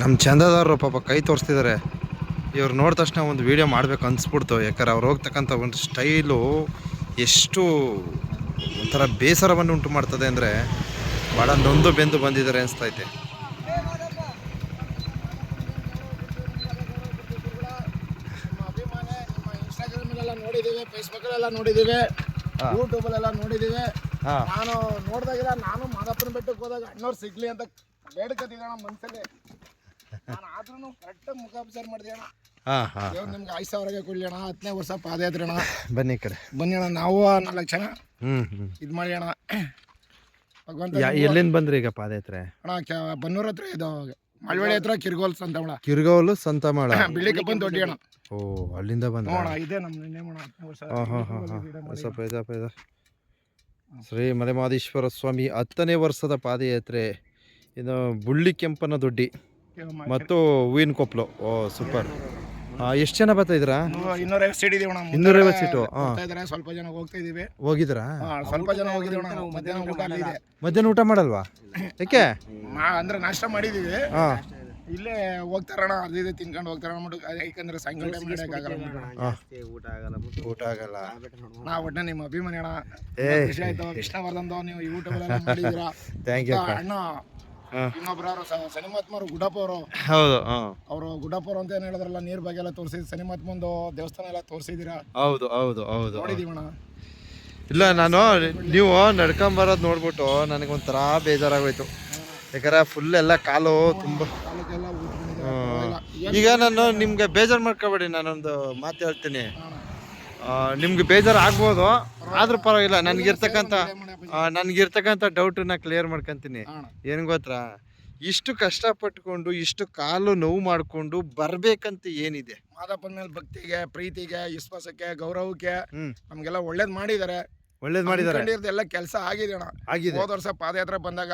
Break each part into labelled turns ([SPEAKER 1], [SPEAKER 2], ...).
[SPEAKER 1] ನಮ್ಮ ಚಂದದಾರರು ಪಾಪ ಕೈ ತೋರಿಸ್ತಿದ್ದಾರೆ ಇವ್ರು ನೋಡಿದ ತಕ್ಷಣ ಒಂದು ವೀಡಿಯೋ ಮಾಡಬೇಕು ಅನಿಸ್ಬಿಡ್ತು. ಯಾಕಂದ್ರೆ ಅವ್ರು ಹೋಗ್ತಕ್ಕಂಥ ಒಂದು ಸ್ಟೈಲು ಎಷ್ಟು ಒಂಥರ ಬೇಸರವನ್ನು ಉಂಟು ಮಾಡ್ತದೆ ಅಂದರೆ ಭಾಳ ನೊಂದು ಬೆಂದು ಬಂದಿದ್ದಾರೆ ಅನಿಸ್ತೈತೆ.
[SPEAKER 2] ನಿಮ್ಮ ಅಭಿಮಾನ ನಿಮ್ಮ ಇನ್ಸ್ಟಾಗ್ರಾಮಲ್ಲೆಲ್ಲ ನೋಡಿದ್ದೀವಿ ಫೇಸ್ಬುಕ್ಕಲ್ಲೆಲ್ಲ ನೋಡಿದ್ದೀವಿ. ಯೂಟ್ಯೂಬಲ್ಲೆಲ್ಲ ನೋಡಿದ್ದೀವಿ ನಾನು ನೋಡಿದಾಗ ನಾನು ಮಾದಪ್ಪನ ಬೆಟ್ಟಕ್ಕೆ ಹೋದಾಗ ಅಣ್ಣವ್ರು ಸಿಗ್ಲಿ ಅಂತ ಬೇಡ್ಕತಿದ್ದಣ ನಮ್ಮ ನಾನು ಆದ್ರೂ ಕರೆಕ್ಟಾಗಿ ಮುಖಾಪಚಾರ ಮಾಡಿದೆ
[SPEAKER 1] ಹಾಂ ಹಾಂ.
[SPEAKER 2] ನಿಮ್ಗೆ ಐದು ಸಾವಿರಗೆ ಕೊಡ್ಲಿ ಅಣ್ಣ. ಹತ್ತನೇ ವರ್ಷ ಪಾದಯಾತ್ರೆ ಅಣ್ಣ.
[SPEAKER 1] ಬನ್ನಿ ಈ ಕಡೆ.
[SPEAKER 2] ಬನ್ನಿ ಅಣ್ಣ ನಾವು ನಾಲ್ಕು ಜನ
[SPEAKER 1] ಹ್ಞೂ ಹ್ಞೂ
[SPEAKER 2] ಇದು ಮಾಡಿ ಅಣ್ಣ. ಭಗವಂತ
[SPEAKER 1] ಎಲ್ಲಿಂದ ಬಂದ್ರಿ ಈಗ ಪಾದಯಾತ್ರೆ?
[SPEAKER 2] ಅಣ್ಣ ಕ್ಯಾ ಬನ್ನೂರ್ ಹತ್ರ ಇದು ಮಳವಳ್ಳಿ ಹತ್ರ ಕಿರ್ಗೋಲ್ಸ್ ಅಂತ ಅಣ್ಣ
[SPEAKER 1] ಕಿರ್ಗೋಲು ಸಂತಮಾಳ.
[SPEAKER 2] ಬಿಳಿ ಕಬ್ಬನ್ ದೊಡ್ಡಿ ಅಣ್ಣ.
[SPEAKER 1] ಓ ಅಲ್ಲಿಂದ ಬಂದ?
[SPEAKER 2] ನೋಡ ಇದೆ ನಮ್ಮ ನಿನ್ನೆ ಅಣ್ಣ ಹತ್ತನೇ ವರ್ಷ.
[SPEAKER 1] ಹಾಂ ಹಾಂ ಹಾಂ ಹಾಂ. ಸ್ವಲ್ಪ ಇದಪ್ಪ ಇದು ಶ್ರೀ ಮಲೆಮಾದೇಶ್ವರ ಸ್ವಾಮಿ ಹತ್ತನೇ ವರ್ಷದ ಪಾದಯಾತ್ರೆ. ಇದು ಬುಳ್ಳಿ ಕೆಂಪನ ದೊಡ್ಡಿ. ಮತ್ತು ಹೂವಿನ ಕೊಪ್ಪಲು ಓ ಸೂಪರ್. ಎಷ್ಟು ಜನ ಬರ್ತಾ ಇದ್ರಾ
[SPEAKER 2] ಇನ್ನೂರೈವತ್ತು ಸೀಟ್ ಇದೀವಿ ಅಣ್ಣ
[SPEAKER 1] ಇನ್ನೂರೈವತ್ತು ಸೀಟು ಹಾಂ
[SPEAKER 2] ಹೋಗ್ತಾ ಇದಾರೆ ಸ್ವಲ್ಪ ಜನ ಹೋಗ್ತಾ ಇದೀವಿ.
[SPEAKER 1] ಹೋಗಿದ್ರಾ
[SPEAKER 2] ಹಾ, ಸ್ವಲ್ಪ ಜನ ಹೋಗಿದೀವಿ ಅಣ್ಣ ಮಧ್ಯಾಹ್ನ ಊಟ
[SPEAKER 1] ಮಧ್ಯಾಹ್ನ ಊಟ ಮಾಡಲ್ವಾ? ಯಾಕೆ?
[SPEAKER 2] ಮಾ- ಅಂದ್ರೆ ನಾಷ್ಟ ಮಾಡಿದೀವಿ.
[SPEAKER 1] ಹಾಂ
[SPEAKER 2] ಇಲ್ಲೇ ಹೋಗ್ತಾರಣ ಅದು ಇದು ತಿನ್ಕೊಂಡು ಹೋಗ್ತಾರ ಅಂದ್ಬಿಟ್ಟು ಅದೇ ಯಾಕಂದ್ರೆ ಸಾಯಂಕಾಲ ನಡೆಯಕ್ಕಾಗಲ್ಲ ಅಂದ್ಬಿಟ್ಟು.
[SPEAKER 1] ಹಾಂ ಊಟ ಆಗಲ್ಲ
[SPEAKER 2] ನಾ ಒಟ್ಟೆ ನಿಮ್ಮ ಅಭಿಮಾನಿ ಅಣ್ಣ.
[SPEAKER 1] ಏ.
[SPEAKER 2] ಖುಷಿ ಆಯ್ತು. ನೀವು ಯೂಟ್ಯೂಬ್ ಎಲ್ಲ ಮಾಡಿದೀರಾ
[SPEAKER 1] ಥ್ಯಾಂಕ್ ಯು
[SPEAKER 2] ಅಣ್ಣ ಇನ್ನೊಬ್ರು ಯಾರು ಸನಿಮಾತ್ಮರು ಗುಡಪ್ಪ ಅವರು
[SPEAKER 1] ಹೌದು
[SPEAKER 2] ಅವರು ಗುಡಪ್ಪ ಅವರು ಅಂತ ಏನ್ ಹೇಳಿದ್ರಲ್ಲ ನೀರ್ ಬಗ್ಗೆ ಎಲ್ಲ ತೋರಿಸಿದ್ ಸನಿಮಾತ್ಮಂದು ದೇವಸ್ಥಾನ ಎಲ್ಲ ತೋರಿಸಿದೀರಾ?
[SPEAKER 1] ಹೌದು ಹೌದು ಹೌದು
[SPEAKER 2] ನೋಡಿದೀವಣ್ಣ
[SPEAKER 1] ಇಲ್ಲ ನಾನು ನೀವು ನಡ್ಕೊಂಬರೋದು ನೋಡ್ಬಿಟ್ಟು ನನಗೊಂಥರ ಬೇಜಾರಾಗೋಯ್ತು. ಯಾಕಂದ್ರೆ ಫುಲ್ ಎಲ್ಲ ಕಾಲು ತುಂಬ. ಈಗ ನಾನು ನಿಮ್ಗೆ ಬೇಜಾರು ಮಾಡ್ಕೋಬೇಡಿ ನಾನೊಂದು ಮಾತು ಹೇಳ್ತೀನಿ. ನಿಮ್ಗೆ ಬೇಜಾರು ಆಗ್ಬೋದು ಆದ್ರೂ ಪರವಾಗಿಲ್ಲ ನನಗಿರ್ತಕ್ಕಂಥ ನನಗಿರ್ತಕ್ಕಂಥ ಡೌಟನ್ನ ಕ್ಲಿಯರ್ ಮಾಡ್ಕೊಂತೀನಿ. ಏನು ಗೊತ್ತಾ? ಇಷ್ಟು ಕಷ್ಟಪಟ್ಕೊಂಡು ಇಷ್ಟು ಕಾಲು ನೋವು ಮಾಡಿಕೊಂಡು ಬರ್ಬೇಕಂತ ಏನಿದೆ?
[SPEAKER 2] ಮಾದಪ್ಪನ ಮೇಲೆ ಭಕ್ತಿಗೆ ಪ್ರೀತಿಗೆ ವಿಶ್ವಾಸಕ್ಕೆ ಗೌರವಕ್ಕೆ
[SPEAKER 1] ನಮಗೆಲ್ಲ
[SPEAKER 2] ನಮ್ಗೆಲ್ಲ ಒಳ್ಳೇದ್ ಮಾಡಿದ್ದಾರೆ.
[SPEAKER 1] ಒಳ್ಳೇದು ಮಾಡಿದ್ದಾರೆ
[SPEAKER 2] ಎಲ್ಲ ಕೆಲಸ ಆಗಿದೆ ಅಣ್ಣ.
[SPEAKER 1] ಆಗಿದೆ.
[SPEAKER 2] ಹೋದ ವರ್ಷ ಪಾದಯಾತ್ರೆ ಬಂದಾಗ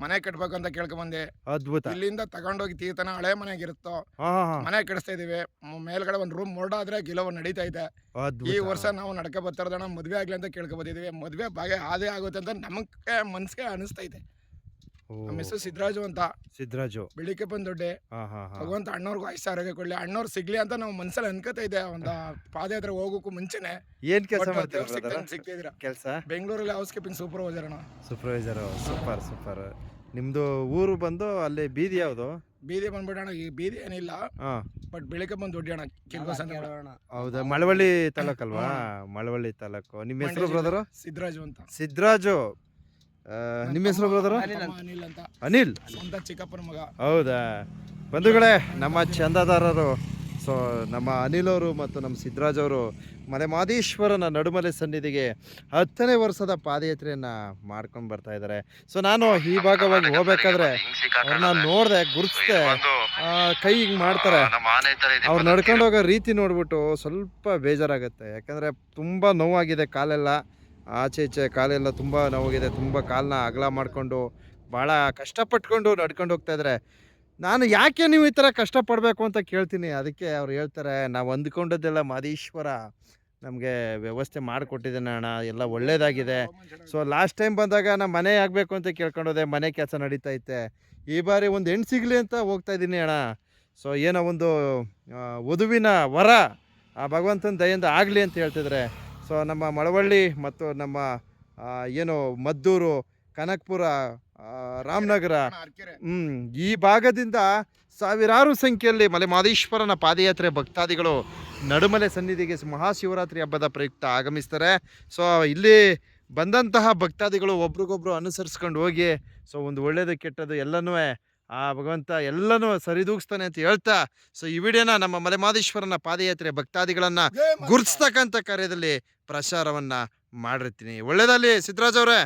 [SPEAKER 2] ಮನೆ ಕಟ್ಬೇಕು ಅಂತ ಕೇಳ್ಕೊ ಬಂದೆ.
[SPEAKER 1] ಅದ್ಭುತ.
[SPEAKER 2] ಇಲ್ಲಿಂದ ತಗೊಂಡೋಗಿ ತೀರ್ಥನ ಹಳೆ ಮನೆಗೆ ಇರುತ್ತೋ
[SPEAKER 1] ಹಾ ಹಾ ಹಾ.
[SPEAKER 2] ಮನೆ ಕಟ್ಸ್ತಾ ಇದೀವಿ ಮೇಲ್ಗಡೆ ಒಂದು ರೂಮ್ ಮೊರಡಾದ್ರೆ ಗಿಲವ ನಡೀತಾ ಇದೆ. ಈ ವರ್ಷ ನಾವು ನಡ್ಕ ಬರ್ತಾರದಣ್ಣ ಮದ್ವೆ ಆಗ್ಲಿ ಅಂತ ಕೇಳ್ಕೊ ಬಂದಿದೀವಿ. ಮದ್ವೆ ಭಾಗ ಆದೇ ಆಗುತ್ತೆ ಅಂತ ನಮಗೆ ಮನ್ಸಿಗೆ ಅನಿಸ್ತೈತೆ
[SPEAKER 1] ಓ,
[SPEAKER 2] ನಮ್ಮ ಹೆಸರು ಸಿದ್ದರಾಜು ಅಂತ.
[SPEAKER 1] ಸಿದ್ದರಾಜು
[SPEAKER 2] ಬೆಳಿಗ್ಗೆ ಬಂದ್
[SPEAKER 1] ದೊಡ್ಡೆ ಹಾ ಹಾ.
[SPEAKER 2] ಭಗವಂತ ಅಣ್ಣವ್ರಿಗೂ ಐದು ಆರೋಗ್ಯ ಕೊಡ್ಲಿ. ಅಣ್ಣವ್ರು ಸಿಗ್ಲಿ ಅಂತ ನಾವು ಮನ್ಸಲ್ಲಿ ಅನ್ಕೋತಾ ಇದೆ ಒಂದು ಪಾದಯಾತ್ರೆ ಹೋಗೋಕ್ಕೂ ಮುಂಚೆನೆ.
[SPEAKER 1] ಏನ್ ಕೆಲಸ
[SPEAKER 2] ಸಿಗ್ತಿದ್ರ.
[SPEAKER 1] ಕೆಲಸ?
[SPEAKER 2] ಬೆಂಗಳೂರಲ್ಲಿ ಹೌಸ್ ಕೀಪಿಂಗ್ ಸೂಪರ್ವೈಸರ್ ಅಣ್ಣ
[SPEAKER 1] ಸೂಪರ್ವೈಸರ್ ಸೂಪರ್ ಸೂಪರ್ ನಿಮ್ದು ಊರು ಬಂದು ಅಲ್ಲಿ ಬೀದಿ ಯಾವುದು?
[SPEAKER 2] ಬೀದಿ ಬಂದ್ಬಿಟ್ಟು ಅಣ್ಣ ಈ ಬೀದಿ ಏನಿಲ್ಲ. ಬಟ್ ಬೆಳಿಗ್ಗೆ ಬಂದು ದೊಡ್ಡ ಅಣ್ಣ ಅಂತ
[SPEAKER 1] ಹೌದಾ? ಮಳವಳ್ಳಿ ತಾಲೂಕಲ್ವಾ? ಮಳವಳ್ಳಿ ತಾಲೂಕು. ನಿಮ್ಮ ಹೆಸರು ಬ್ರದರು
[SPEAKER 2] ಸಿದ್ದರಾಜು ಅಂತ.
[SPEAKER 1] ಸಿದ್ದರಾಜು ಆ, ನಿಮ್ಮ ಹೆಸರು ಬರೋದ್ರ?
[SPEAKER 2] ಅನಿಲ್ ಅಂತ.
[SPEAKER 1] ಅನಿಲ್
[SPEAKER 2] ಸ್ವಂತ ಚಿಕ್ಕಪ್ಪನ ಮಗ.
[SPEAKER 1] ಹೌದಾ? ಬಂಧುಗಳೇ ನಮ್ಮ ಚಂದಾದಾರರು ಸೊ ನಮ್ಮ ಅನಿಲ್ ಅವರು ಮತ್ತು ನಮ್ಮ ಸಿದ್ದರಾಜ್ ಅವರು ಮಲೆ ಮಾದೇಶ್ವರನ ನಡುಮಲೆ ಸನ್ನಿಧಿಗೆ ಹತ್ತನೇ ವರ್ಷದ ಪಾದಯಾತ್ರೆಯನ್ನು ಮಾಡ್ಕೊಂಡು ಬರ್ತಾ ಇದ್ದಾರೆ. ಸೊ ನಾನು ಈ ಭಾಗವಾಗಿ ಹೋಗ್ಬೇಕಾದ್ರೆ ಅವ್ರನ್ನ ನೋಡಿದೆ ಗುರುತಿಸ್ದೆ ಕೈ ಹಿಂಗೆ ಮಾಡ್ತಾರೆ. ಅವ್ರು ನಡ್ಕೊಂಡು ಹೋಗೋ ರೀತಿ ನೋಡ್ಬಿಟ್ಟು ಸ್ವಲ್ಪ ಬೇಜಾರಾಗುತ್ತೆ. ಯಾಕಂದರೆ ತುಂಬ ನೋವಾಗಿದೆ ಕಾಲೆಲ್ಲ. ಆಚೆ ಈಚೆ ಕಾಲೆಲ್ಲ ತುಂಬ ನೋವಾಗಿದೆ ತುಂಬ ಕಾಲನ್ನ ಅಗಲ ಮಾಡಿಕೊಂಡು ಭಾಳ ಕಷ್ಟಪಟ್ಕೊಂಡು ನಡ್ಕೊಂಡು ಹೋಗ್ತಾ ಇದ್ದಾರೆ. ನಾನು ಯಾಕೆ ನೀವು ಈ ಥರ ಕಷ್ಟಪಡಬೇಕು ಅಂತ ಕೇಳ್ತೀನಿ. ಅದಕ್ಕೆ ಅವ್ರು ಹೇಳ್ತಾರೆ, ನಾವು ಅಂದ್ಕೊಂಡದ್ದೆಲ್ಲ ಮಾದೀಶ್ವರ ನಮಗೆ ವ್ಯವಸ್ಥೆ ಮಾಡಿಕೊಟ್ಟಿದ್ದಾನೆ ಅಣ್ಣ, ಎಲ್ಲ ಒಳ್ಳೇದಾಗಿದೆ. ಸೊ ಲಾಸ್ಟ್ ಟೈಮ್ ಬಂದಾಗ ನಮ್ಮ ಮನೆ ಆಗಬೇಕು ಅಂತ ಕೇಳ್ಕೊಂಡೋದೆ ಮನೆ ಕೆಲಸ ನಡೀತಾ ಐತೆ ಈ ಬಾರಿ ಒಂದು ಹೆಣ್ಣು ಸಿಗಲಿ ಅಂತ ಹೋಗ್ತಾ ಇದ್ದೀನಿ ಅಣ್ಣ. ಸೊ ಏನೋ ಒಂದು ವಧುವಿನ ವರ ಆ ಭಗವಂತನ ದಯಿಂದ ಆಗಲಿ ಅಂತ ಹೇಳ್ತಿದ್ರೆ ಸೊ ನಮ್ಮ ಮಳವಳ್ಳಿ ಮತ್ತು ನಮ್ಮ ಏನು ಮದ್ದೂರು ಕನಕಪುರ ರಾಮನಗರ ಹ್ಮ್ ಈ ಭಾಗದಿಂದ ಸಾವಿರಾರು ಸಂಖ್ಯೆಯಲ್ಲಿ ಮಲೆ ಮಾದೇಶ್ವರನ ಪಾದಯಾತ್ರೆ ಭಕ್ತಾದಿಗಳು ನಡುಮಲೆ ಸನ್ನಿಧಿಗೆ ಮಹಾಶಿವರಾತ್ರಿ ಹಬ್ಬದ ಪ್ರಯುಕ್ತ ಆಗಮಿಸ್ತಾರೆ. ಸೊ ಇಲ್ಲಿ ಬಂದಂತಹ ಭಕ್ತಾದಿಗಳು ಒಬ್ರಿಗೊಬ್ರು ಅನುಸರಿಸ್ಕೊಂಡು ಹೋಗಿ ಸೊ ಒಂದು ಒಳ್ಳೇದು ಕೆಟ್ಟದ್ದು ಎಲ್ಲನೂ ಆ ಭಗವಂತ ಎಲ್ಲನೂ ಸರಿದೂಗಿಸ್ತಾನೆ ಅಂತ ಹೇಳ್ತಾ ಸೊ ಈ ವಿಡಿಯೋನ ನಮ್ಮ ಮಲೆಮಾದೇಶ್ವರನ ಪಾದಯಾತ್ರೆ ಭಕ್ತಾದಿಗಳನ್ನು ಗುರುತಿಸ್ತಕ್ಕಂಥ ಕಾರ್ಯದಲ್ಲಿ ಪ್ರಚಾರವನ್ನ ಮಾಡಿರ್ತೀನಿ. ಒಳ್ಳೇದಲ್ಲಿ ಸಿದ್ದರಾಜ್ ಅವರೇ.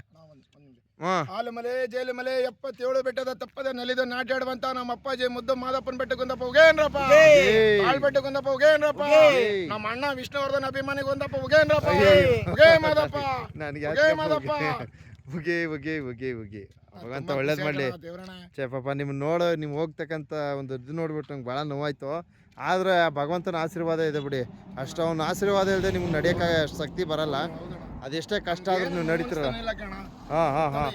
[SPEAKER 1] ಹಾಲುಮಲೆ
[SPEAKER 2] ಆಲಮಲೆ ಜೇಲಮಲೆ ಎಪ್ಪತ್ತೇಳು ಬೆಟ್ಟದ ತಪ್ಪದೆ ನಲಿದು ನಾಟ್ಯಾಡುವಂತ ನಮ್ಮ ಅಪ್ಪಾಜಿ ಮುದ್ದು ಮಾದಪ್ಪನ ಬೆಟ್ಟಕ್ಕೊಂದಪ್ಪ ಉಗೇನ್ರಪ್ಪ. ಕಾಳ್ ಬೆಟ್ಟಕ್ಕೊಂದಪ್ಪ ಉಗೇನ್ರಪ್ಪ. ನಮ್ಮ ಅಣ್ಣ ವಿಷ್ಣುವರ್ಧನ್ ಅಭಿಮಾನಿಗೆ ಒಂದಪ್ಪ ಉಗೇನ್ರಪ್ಪ. ಉಗೇ. ಮಾದಪ್ಪ.
[SPEAKER 1] ನನಗೆ
[SPEAKER 2] ಉಗೇ ಮಾದಪ್ಪ.
[SPEAKER 1] ಉಗೆ. ಉಗೆ ಉಗೆ ಉಗೆ ಭಗವಂತ ಒಳ್ಳೇದು ಮಾಡಲಿ. ಚೇ ಪಾಪ ನಿಮ್ಮ ನೋಡೋ ನೀವು ಹೋಗ್ತಕ್ಕಂಥ ಒಂದು ಇದು ನೋಡ್ಬಿಟ್ಟು ನಂಗೆ ಭಾಳ ನೋವಾಯ್ತು. ಆದರೆ ಆ ಭಗವಂತನ ಆಶೀರ್ವಾದ ಇದೆ ಬಿಡಿ. ಅಷ್ಟು ಅವನ ಆಶೀರ್ವಾದ ಇಲ್ಲದೆ ನಿಮ್ಗೆ ನಡೆಯೋಕ್ಕಾಗ ಅಷ್ಟು ಶಕ್ತಿ ಬರಲ್ಲ. ಅದೆಷ್ಟೇ ಕಷ್ಟ ಆದರೂ ನೀವು ನಡೀತಿರಲ್ಲ ಹಾಂ ಹಾಂ ಹಾಂ.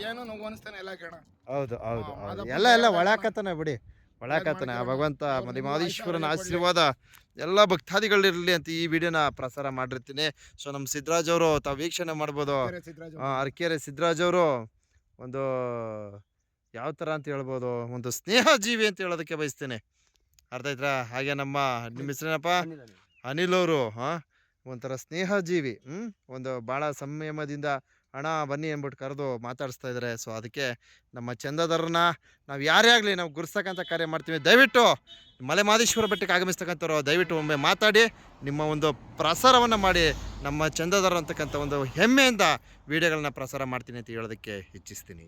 [SPEAKER 1] ಹೌದು ಹೌದು ಹೌದು. ಎಲ್ಲ ಎಲ್ಲ ಒಳಾಕತ್ತಾನೆ ಬಿಡಿ. ಒಳಾಕತ್ತಾನೆ. ಆ ಭಗವಂತ ಮಲಿಮಾದೀಶ್ವರನ ಆಶೀರ್ವಾದ ಎಲ್ಲ ಭಕ್ತಾದಿಗಳಿರಲಿ ಅಂತ ಈ ವಿಡಿಯೋನ ಪ್ರಸಾರ ಮಾಡಿರ್ತೀನಿ. ಸೊ ನಮ್ಮ ಸಿದ್ದರಾಜ್ ಅವರು ತಾವು ವೀಕ್ಷಣೆ ಮಾಡ್ಬೋದು. ಅರಕೆರೆ ಸಿದ್ದರಾಜ್ ಅವರು. ಒಂದು ಯಾವ ಥರ ಅಂತ ಹೇಳ್ಬೋದು? ಒಂದು ಸ್ನೇಹ ಜೀವಿ ಅಂತ ಹೇಳೋದಕ್ಕೆ ಬಯಸ್ತೀನಿ. ಅರ್ಥ ಆಯ್ತಾ ಹಾಗೆ ನಮ್ಮ ನಿಮ್ಮ ಹೆಸರೇನಪ್ಪ? ಅನಿಲ್ ಅವರು ಹಾಂ? ಒಂಥರ ಸ್ನೇಹ ಜೀವಿ ಹ್ಞೂ ಒಂದು ಭಾಳ ಸಂಯಮದಿಂದ ಹಣ ಬನ್ನಿ ಅಂದ್ಬಿಟ್ಟು ಕರೆದು ಮಾತಾಡಿಸ್ತಾ ಇದ್ದಾರೆ ಸೊ ಅದಕ್ಕೆ ನಮ್ಮ ಚಂದದರನ್ನ ನಾವು ಯಾರೇ ಆಗಲಿ ನಾವು ಗುರ್ಸಕ್ಕಂಥ ಕಾರ್ಯ ಮಾಡ್ತೀವಿ. ದಯವಿಟ್ಟು ಮಲೆ ಮಾದೇಶ್ವರ ಬೆಟ್ಟಕ್ಕೆ ಆಗಮಿಸ್ತಕ್ಕಂಥವ್ರು ದಯವಿಟ್ಟು ಒಮ್ಮೆ ಮಾತಾಡಿ ನಿಮ್ಮ ಒಂದು ಪ್ರಸಾರವನ್ನು ಮಾಡಿ ನಮ್ಮ ಚಂದದರ ಅಂತಕ್ಕಂಥ ಒಂದು ಹೆಮ್ಮೆಯಿಂದ ವಿಡಿಯೋಗಳನ್ನ ಪ್ರಸಾರ ಮಾಡ್ತೀನಿ ಅಂತ ಹೇಳೋದಕ್ಕೆ ಇಚ್ಛಿಸ್ತೀನಿ.